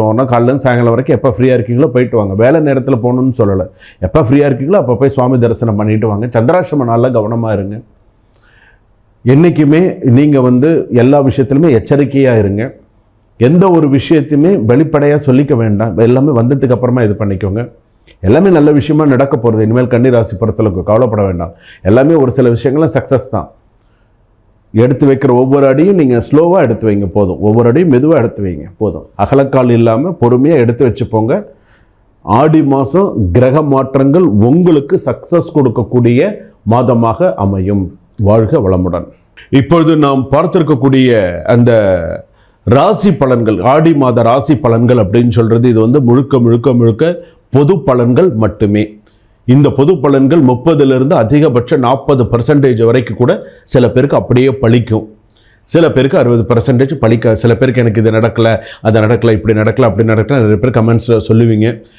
போனால் காலையில் சாயங்காலம் வரைக்கும் எப்போ ஃப்ரீயாக இருக்கீங்களோ போயிட்டு வாங்க. வேலை நேரத்தில் போகணும்னு சொல்லலை. எப்போ ஃப்ரீயாக இருக்கீங்களோ அப்போ போய் சுவாமி தரிசனம் பண்ணிட்டு வாங்க. சந்திராசிரம நாளில் கவனமாக இருங்க. என்றைக்குமே நீங்கள் வந்து எல்லா விஷயத்துலையுமே எச்சரிக்கையாக இருங்க. எந்த ஒரு விஷயத்தையுமே வெளிப்படையாக சொல்லிக்க வேண்டாம். எல்லாமே வந்ததுக்கு அப்புறமா இது பண்ணிக்கோங்க. எல்லாமே நல்ல விஷயமா நடக்க போகிறது இனிமேல் கன்னிராசி பொறுத்தளவுக்கு கவலைப்பட வேண்டாம். எல்லாமே ஒரு சில விஷயங்கள்லாம் சக்ஸஸ் தான். எடுத்து வைக்கிற ஒவ்வொரு அடியும் நீங்கள் ஸ்லோவாக எடுத்து வைங்க போதும். ஒவ்வொரு அடியும் மெதுவாக எடுத்து வைங்க போதும். அகலக்கால் இல்லாமல் பொறுமையாக எடுத்து வச்சுப்போங்க. ஆடி மாதம் கிரக மாற்றங்கள் உங்களுக்கு சக்ஸஸ் கொடுக்கக்கூடிய மாதமாக அமையும். வாழ்க வளமுடன். இப்பொழுது நாம் பார்த்திருக்கக்கூடிய அந்த ராசி பலன்கள் ஆடி மாத ராசி பலன்கள் அப்படின்னு சொல்கிறது இது வந்து முழுக்க முழுக்க முழுக்க பொது பலன்கள் மட்டுமே. இந்த பொது பலன்கள் முப்பதுலேருந்து அதிகபட்ச நாற்பது பர்சன்டேஜ் வரைக்கும் கூட சில பேருக்கு அப்படியே பழிக்கும். சில பேருக்கு அறுபது பர்சன்டேஜ் பழிக்க சில பேருக்கு எனக்கு இது நடக்கலை அது நடக்கலை இப்படி நடக்கலை அப்படி நடக்கலை நிறைய பேர் கமெண்ட்ஸில் சொல்லுவீங்க.